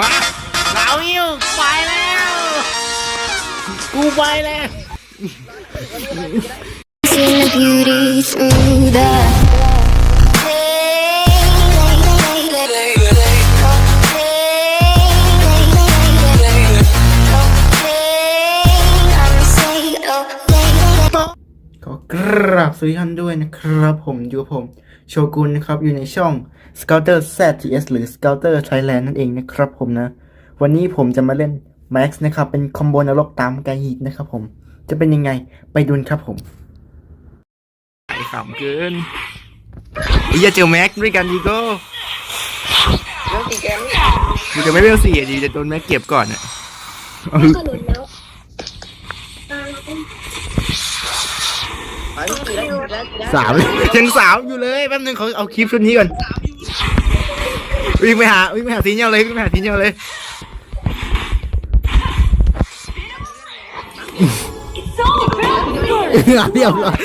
มาเราอยู่ไปแล้ว กูไปแล้ว Seen the beauty through the ราบสวัสดีท่านด้วยนะครับผมอยู่กับผม โชกุนนะครับอยู่ในช่อง Scouter ZTS หรือ Scouter Thailand นั่นเองนะครับผมนะ วันนี้ผมจะมาเล่น Max นะครับ เป็นคอมโบนรกตามไกฮีทนะครับผม จะเป็นยังไงไปดูกันครับผมไอ้ขำเกินอย่าเจอแม็กด้วยกันดีโก้มึงจะไม่เวลสี่อะดีจะโดนแม็กเก็บก่อนอะ สามเลยยังสามอยู่เลยแป๊บนึงเขาเอาคลิปชุดนี้ก่อนวิ่งไปหาวิ่งไปหาทีเนียลเลยวิ่งไปหาทีเนียลเลยเรียบร้อย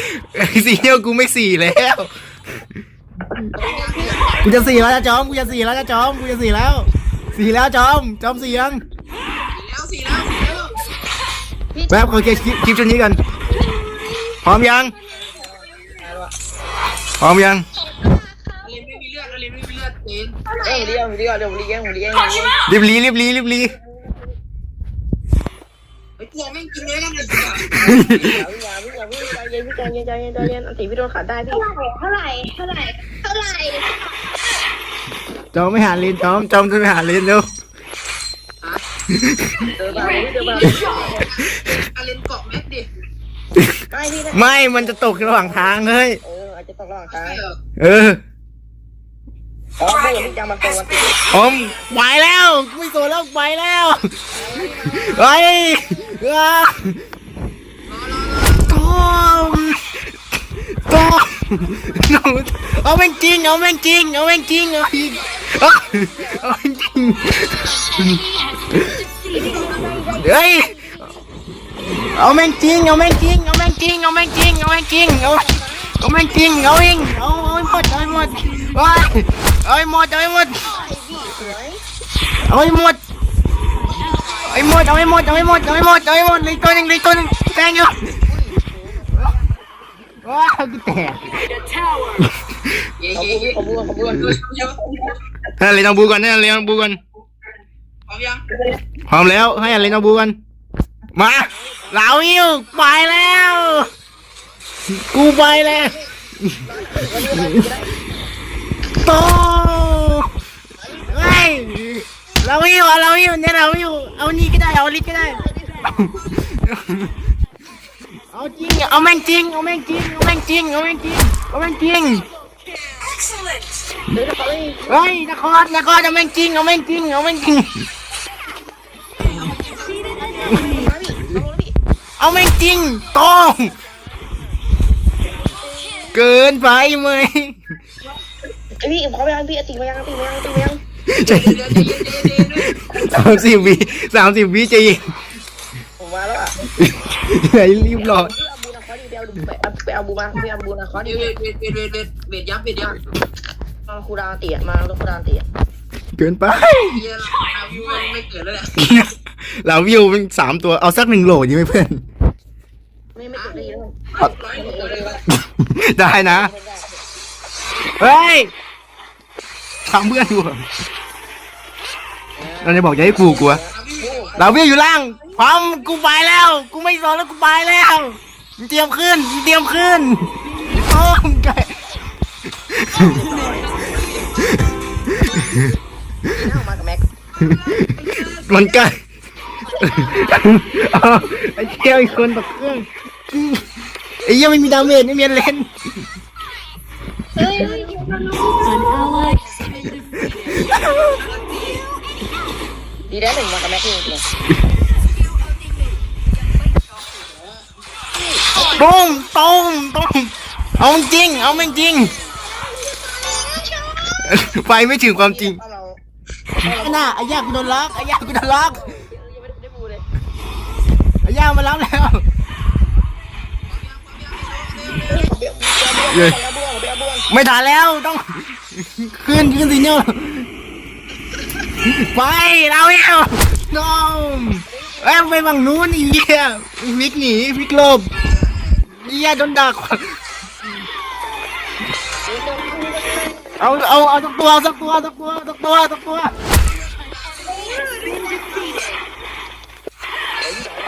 สีเนียลกูไม่สี่แล้วกูจะสี่แล้วนะจอมกูจะสี่แล้วนะจอมกูจะสี่แล้วสี่แล้วจอมจอมสี่ยังแป๊บขอเคลียร์คลิปคลิปชุดนี้กันพร้อมยัง พร้อมยังลินไม่มีเลือดลินไม่มีเลือดเต็นเอ้ยเดี๋ยวเดี๋ยวเดี๋ยวเลี้ยงเลี้ยงรีบรีรีบรีรีบรีไอ้ตัวแม่งกินเนื้อกันเลยอย่าพี่อย่าพี่ใจเย็นพี่ใจเย็นใจเย็นใจเย็นอันตีพี่โดนขาดได้พี่เท่าไหร่เท่าไหร่เท่าไหร่จอมไม่หาลินจอมจอมจะไปหาลินเร็วเจอมาเจอมาอาเลนเกาะแม็กดิไม่พี่ไม่มันจะตกระหว่างทางเฮ้ยเอออาจจะ ต้องระหว่างทางใช่เหรอเอออ๋อพี่พี่จำมันตรงวันตีอมไปแล้วไม่โซแล้วไปแล้วไปอะตอมตอมเอาแม่งจริงเอาแม่งจริงเอาแม่งจริงเอาอีกเอาเอาแม่งจริงเฮ้ยเอาแม่งจริงเอาแม่งจริงเอาแม่งจริงเอาแม่งจริงเอาแม่งจริงเอา เอาแม่งจริงเอาเองเอาเอาให้หมดเอาให้หมดว้ายเอาให้หมดเอาให้หมดเอาให้หมดเอาให้หมดเอาให้หมดเอาให้หมดเอาให้หมดเอาให้หมดเลยตัวหนึงเลยตัวหนึงแทงอยู่ว้าวกูแตกเย้เขาเย้พูดเย้เขาพูดเขาพูดเยอะให้อะไรน้องบูก่อนให้อะไรน้องบูก่อนพร้อมยังพร้อมแล้วให้อะไรน้องบูก่อนมาเราอยู่ไปแล้ว กูไปแล้วโตเฮ้ยเราอยู่เราอยู่เนี่ยเราอยู่เอานี่ก็ได้เอาลิก็ได้ เอาจริงเอาแม่งจริงเอาแม่งจริงเอาแม่งจริงเอาแม่งจริงเอาแม่งจริงเดี๋ยวเขาเลยเฮ้ยนครนครเอาแม่งจริงเอาแม่งจริงเอาแม่งจริงเอาแม่งจริงตอง เกินไปไหมไอพี่เขาไปยังพี่ตีไปยังตีไปยังตีไปยังใจเดี๋ยวเดี๋ยวเดี๋ยวเดี๋ยวเดี๋ยวสามสิบวิสามสิบวิใจเย็นผมมาแล้วอะไหนรีบรอพี่เอาบูนะคอดีไปเอาไปเอาไปเอาบูมาไปเอาบูนะคอดีเดี๋ยวเดี๋ยวเดี๋ยวเดี๋ยวเดี๋ยวเดี๋ยวยับเดี๋ยวยับมาคูดาเตียมาแล้วคูดาเตียเกินไปเฮียเราวิวไม่เกิดแล้วแหละเราวิวเป็นสามตัวเอาสักหนึ่งโหลดีไหมเพื่อน ไม่ไม่กดดีแล้วร้อยหกตัวเลยว่ะได้นะ เฮ้ยทำเพื่อนกูเหรอเราจะบอกจะให้กูกลัวเราวิ่งอยู่ล่างพร้อมกูไปแล้ว กูไม่สอนแล้วกูไปแล้วมึงเตรียมขึ้นมึงเตรียมขึ้นโอ้มึงไก่เอามากับแม็กมันไก่ เอาไอ้เที่ยวอีกคนตกเครื่องไอ้เหี้ยังไม่มีดาเมจไม่มีเลนดีได้หนึ่งมากับแม็กนี่จริงตุ้มตุ้มตุ้มเอามันจริง เอามันจริง ไปไม่ถึงความจริง ถ้าเราไอ้หน้าไอ้ย่ากูโดนล็อกไอ้ย่ากูโดนล็อก ยังไม่ได้บูเลย ไอ้ ย่ามารับแล้วเบี้ยเบี้ยเบี้ยเบี้ยเบี้ยไม่ทันแล้วต้องขึ้นขึ้นสิเนี่ยไปเราเอ้วน้องเอ้ยไปฝั่งนู้นไอ้เหี้ยพลิกหนีพลิกหลบเหี้ยโดนดักเอาเอาเอาสักตัวสักตัวสักตัวสักตัวสักตัว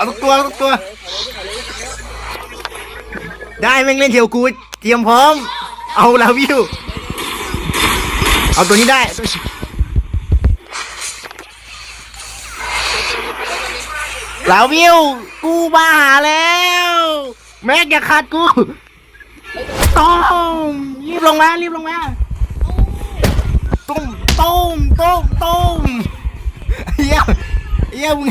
เอาสักตัวสักตัว ได้แม่งเล่นเทียวกูเตรียมพร้อม เอาลาวิวเอาตัวนี้ได้ ลาวิว กูมาหาแล้ว แม็กอย่าขาดกูต้มรีบลงมารีบลงมาต้มต้มต้มต้มเฮียเฮียมึง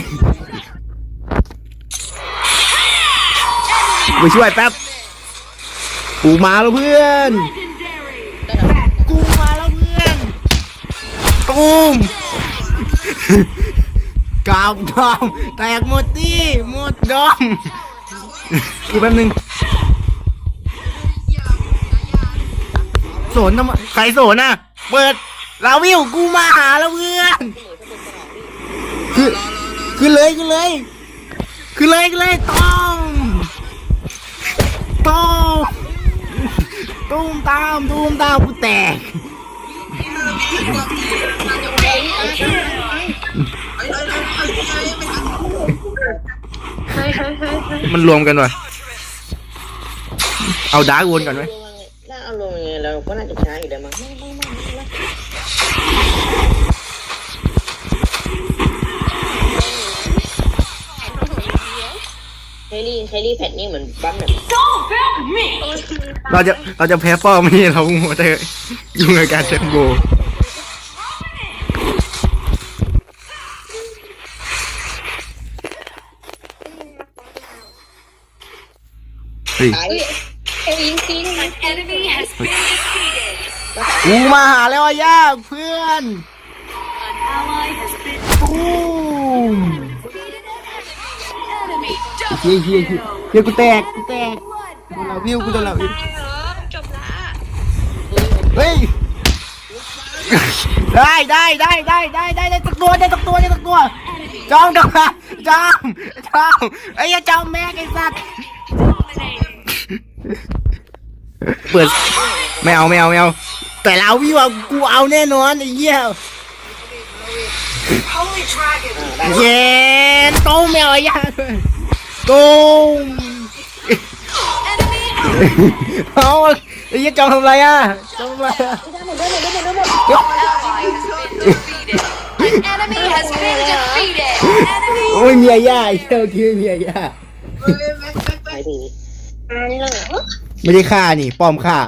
ไปช่วยแป๊บ กูมาแล้วเพื่อน กูมาแล้วเพื่อนตูมกาวดอมแตกหมดที่หมดดอม กูแป๊บนึงโสนทำไมใครโสนน่ะ เปิดลาวิวกูมาหาแล้วเพื่อน คือคือเลยคือเลย คือเลยคือเลยต้องต้อง ตุ้มตามตุ้มตามกูแตกไอ้ไอ้ไอ้ไอ้ไอ้ไม่ทันเฮ้ยเฮ้ยเฮ้ยเฮ้ยมันรวมกันวะเอาดาร์กวนก่อนไหมน่าเอาลงยังไงเราก็น่าจะช้าอยู่แล้วมั้ง เฮลี่เฮลี่แพทนี่เหมือนบัมแบบเราจะเราจะแพ้ป้อมนี่เราหัวแต่ยุ่งกับการเซมโบเฮ้ยตายเอ้ยยิงซีได้ไหม Enemy has been defeated. กูมาหาแล้วอะย่าเพื่อน An ally has been ตู เฮีย double เฮียเฮีย kill. เฮียกูแตกกูแตกกูเราวิวกูจะเราวิวจบละเฮ้ยได้ได้ได้ได้ได้ได้ได้ตักตัวได้ตักตัวได้ตักตัวจอมจอมจอมจอมไอ้ยาจอมแม่งไอ้สัตว์เปิดไม่เอาไม่เอาไม่เอาแต่เราวิวเอากูเอาแน่นอนไอ้เหี้ย Holy dragon. เย็นโต้มแมวไอ้ยา โต้ม Enemy เอาไอ้เหี้ยจอมทำไรอะจอมทำไรอะ ally has been defeated. An enemy has been defeated. Enemy โอ้ยเมียย่าไอ้เหี้ยคือเมียย่าเฮ้ยแม็กแม็กไปแม็กทีอันเหรอไม่ได้ฆ่านี่ป้อมฆ่า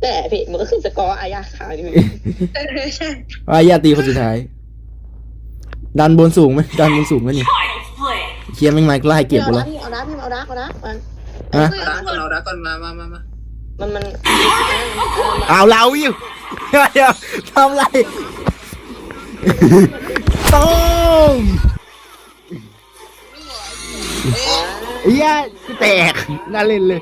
แต่พี่มันก็ขึ้นสกอร์อายาขาวนี่เออใช่ว่าย่าตีคนสุดท้าย ดันบนสูงไหมดันบนสูงไหมนี่ final play. เคียร์แม่งไม้ไล่เก็บหมดแล้วเอานะพี่เอานะเอานะเอานะมันฮะดักก่อนเราดักก่อนมามามามามันมันเอาเราอยู่เดี๋ยวเดี๋ยวทำไรต้มเฮียแตกน่าเล่นเลย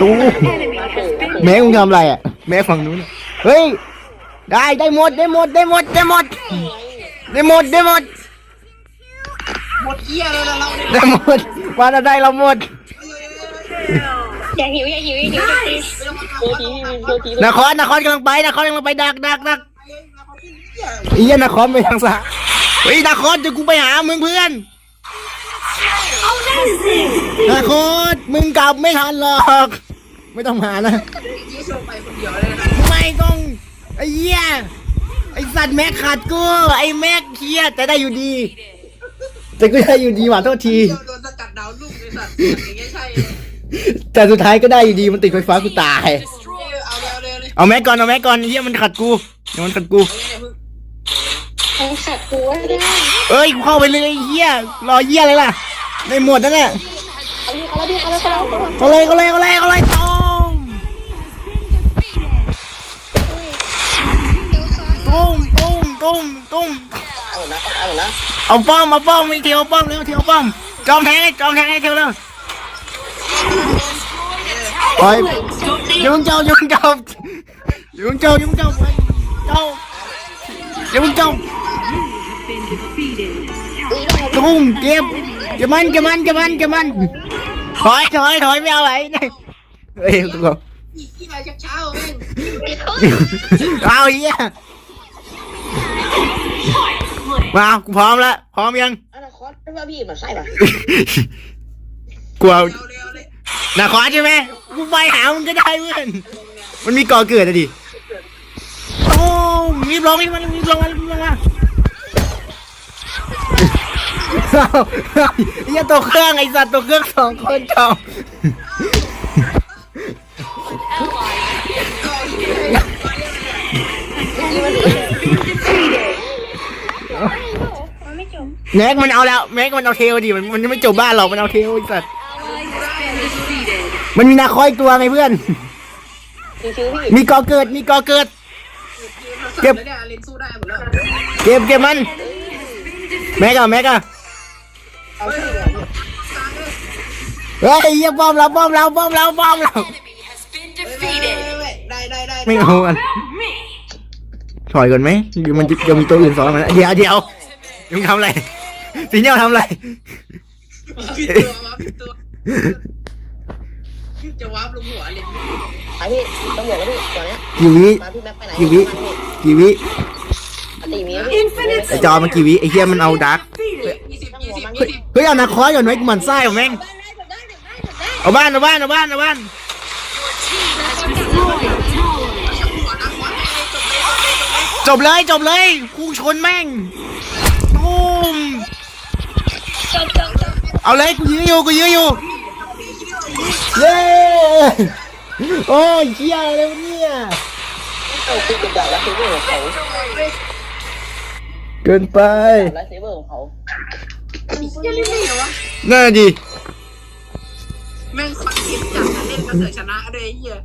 ตู้แม่มึงทำอะไรอะ แม่ฝั่งนู้นอะเฮ้ย ได้ได้หมดได้หมดได้หมดได้หมด ได้หมดได้หมดหมดเหี้ยเลยนะเราเนี่ยได้หมดมาได้เราหมดอย่าหิวอย่าหิวอย่าหิวอย่าหิวตัวทีพี่ตัวทีนครนครกำลังไปนครกำลังไปดักดักดักไอ้เหี้ยนครไปทางซ้ายเฮ้ยนครจะกูไปหามึงเพื่อนนครมึงกลับไม่ทันหรอกไม่ต้องมานะยี่โชว์ไปคนเดียวเลยนะไม่ต้องไอ้เหี้ย ไอ้สัตว์แม็กขาดกูไอ้แม็กเฮียแต่ได้อยู่ดี แต่ก็ได้อยู่ดีว่ะโทษทีเดียวโดนสกัดดาวลูกเลยสัตว์อย่างเงี้ยใช่เลยแต่สุดท้ายก็ได้อยู่ดีมันติดไฟฟ้ากูตาย destroyed. เอาเร็วเร็วเลยเอาแม็กก่อนเอาแม็กก่อนเฮียมันขัดกูเดี๋ยวมันขัดกูเอาเลยเพิ่งใครขัดตัวได้เอ้ยกูเข้าไปเลยไอ้เฮียรอเฮียเลยล่ะในหมดนั่นแหละเอาดิเอาดิเอาดิเอาดิเขาเลยเขาเลยเขาเลยเขาเลยตอ ตุ้มตุ้มตุ้มเอานะเอานะเอาป้อมเอาป้อมมีเทียวป้อมเร็วเทียวป้อมจอมแทงให้จอ มแทงให้เทียวเร็วไป Don't need ยุงเจ้ายุงเจ้าอย่าเพิ่งเจ้าอย่าเพิ่งเจ้าไปเจ้าอย่าเพิ่งเจ้าตุ้มเก็บเก็บมันเก็บมันเก็บมันเก็บมันถอยถอยถอยไม่เอาไหนเฮ้ยทุกคนอีกที่มาเช้าๆแม่งเอาเฮียมากูพร้อมแล้วพร้อมยังอนาคตไม่ว่าพี่มันใช่ป่ะกลัวเร็วเร็วเลยนาคอใช่ไหมกูไปหามึงก็ได้เพื่อนมันมีก่อเกิดอะดิโอ้รีบลงรีบมารีบลงมารีบลงมาเอาเอาไอ้เหี้ยตัวเครื่องไอ้สัตว์ตัวเครื่องสองคนจอมมัน แม็กมันเอาแล้วแม็กมันเอาเทลดิมันมันยังไม่จบบ้านหรอกมันเอาเทลไอ้สัตว์มันมีนาคอยตัวไงเพื่อนชิวพี่มีกอเกิดมีกอเกิด เก็บเนี่ยเลนสู้ได้หมดแล้วเก็บเก็บมันแม็กอะแม็กอะเอาพี่เลยเฮ้ยเหี้ยป้อมเราป้อมเราป้อมเราป้อมเรา Enemy has been เว้ย defeated. ได้ได้ได้ไม่เอาอะถอยก่อนไหมมันจะจะมีตัวอื่นซ้อนมาเดี๋ยวเดี๋ยวมึงทำอะไร สีเนี่ยทำอะไร ผิดตัววะผิดตัวจะวาร์ปลงหัวเลยไปพี่ต้องบอกแล้วพี่ตัวเนี้ยกี่วิ มาพี่แม็กไปไหนกี่วิกี่วิอติมีพี่ไอจอมันกี่วิไอเฮียมันเอาดักยี่สิบยี่สิบยี่สิบเฮ้ยเอานาคอยก่อนไหมกูหมันไส้ของแม่ง เอาบ้านเอาบ้านเอาบ้านเอาบ้านจบเลยจบเลยกูชนแม่ง เอาเลยกูยื้อยู่กูยื้อยู่เย้โอ้ยเฮียอะไรวเนี่ยเวันนี้เกินไปน่าดีแม่งคอนเทนต์จัดนเล่นกรเสืชนะเลยเฮีย